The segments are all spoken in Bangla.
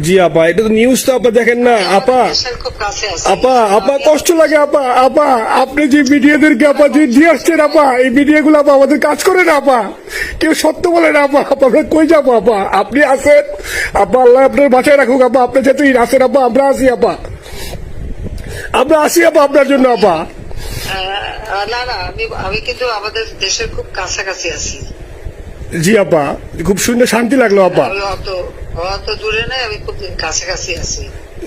জি আপা এটা তো নিউজ তো আপা দেখেন না আপা। আমাদের দেশের খুব কাছে আছে। আপা আপা কষ্ট লাগে আপা আপা আপনি যে ভিডিওদেরকে আপা যে দিয়ে আসছেন আপা এই ভিডিও আপা আমাদের কাজ করে না আপা। কেউ সত্য বলে না আপা আপা আমরা কই যাব আপা? আপনি আছেন আপা আল্লাহ আপনার বাঁচায় রাখুক আপা আপনি যেহেতু আছেন আপা আমরা আসি আপা। আমরা আসি আপা আপনার জন্য আপা। না না আমি আমি কিন্তু আমাদের দেশের খুব কাছাকাছি আছি। জি, আপা। খুব সুন্দর শান্তি লাগল, আপা। তো অত অত দূরে নেই, আমি খুব কাছাকাছি আছি।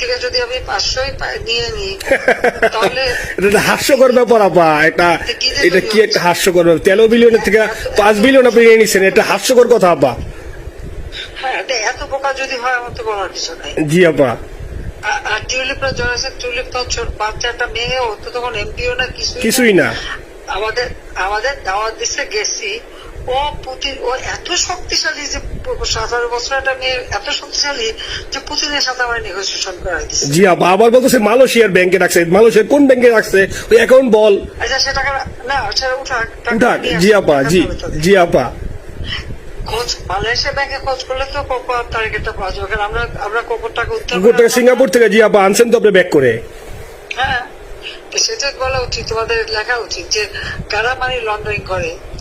থেকে যদি আমি পাঁচশোই নিয়ে নিই তাহলে এটা হাস্যকর ব্যাপার আপা। এটা এটা কি একটা হাস্যকর ব্যাপার? তেরো বিলিয়নের থেকে পাঁচ বিলিয়ন আপনি নিয়ে নিচ্ছেন এটা হাস্যকর কথা আপা। হ্যাঁ এত বোকা যদি হয় আমার তো বলার কিছু নাই। জি আপা। আর টিউলিপরা জড়াছে টিউলিপ তো ছোট মেয়ে ও তো তখন এমপিও না কিছুই কিছুই না। আমাদের আমাদের দাওয়াত দিচ্ছে গেছি। ও পুতিন ও এত শক্তিশালী যে সতেরো বছর একটা মেয়ে এত শক্তিশালী যে পুতিনের সাথে আমার নেগোসিয়েশন করাই দিচ্ছে জি আপা আবার বলতেছে মালয়েশিয়ার ব্যাংকে রাখছে। মালয়েশিয়ার কোন ব্যাংকে রাখছে? ওই অ্যাকাউন্ট বল। আচ্ছা সে টাকা না সেটা উঠাক উঠাক জি আপা জি জি আপা। খোঁজ মালয়েশিয়া ব্যাংকে খোঁজ করলে তো কোকো টার্গেটটা পাওয়া যাবে। কারণ আমরা আমরা কোকোর টাকা উদ্ধার কুকুর থেকে সিঙ্গাপুর থেকে জি আপা আনছেন তো আপনি ব্যাক করে। হ্যাঁ সেটা বলা উচিত তোমাদের লেখা উচিত যে কারা মানি লন্ডারিং করে?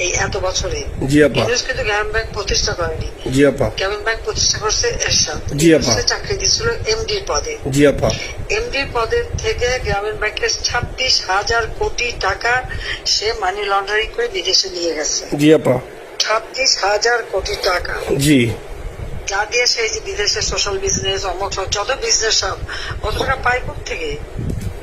এই এত বছরে জি আপা। কিন্তু গ্রামীণ ব্যাংক প্রতিষ্ঠা করেনি। জি আপা। গ্রামীণ ব্যাংক প্রতিষ্ঠা করছে এরশাদ। জি, আপা। চাকরি দিচ্ছিল এমডি পদে। জি আপা। এমডি পদের থেকে গ্রামীণ ব্যাংকের ছাব্বিশ হাজার কোটি টাকা সে মানি লন্ডারিং করে বিদেশে নিয়ে গেছে। জি আপা। ছাব্বিশ হাজার কোটি টাকা। জি। যা দিয়ে সেই যে বিদেশে সোশ্যাল বিজনেস অমক যত বিজনেস সব অত টাকা পায় থেকে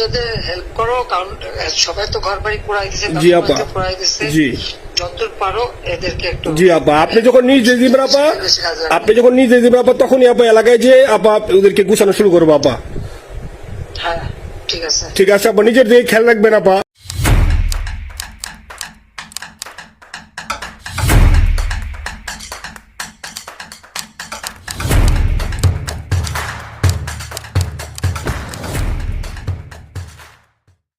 এদের হেল্প করো কারণ সবাই তো ঘর বাড়ি দিছে জি আপা। দিছে। জি। যতদূর পারো এদেরকে একটু জি আপা আপনি যখন নিজে দিবেন আপা আপনি যখন নিজে দিবেন আপা তখনই আপা এলাকায় যে আপা ওদেরকে গুছানো শুরু করব আপা। হ্যাঁ ঠিক আছে। ঠিক আছে আপা নিজের দিকে খেয়াল রাখবেন আপা।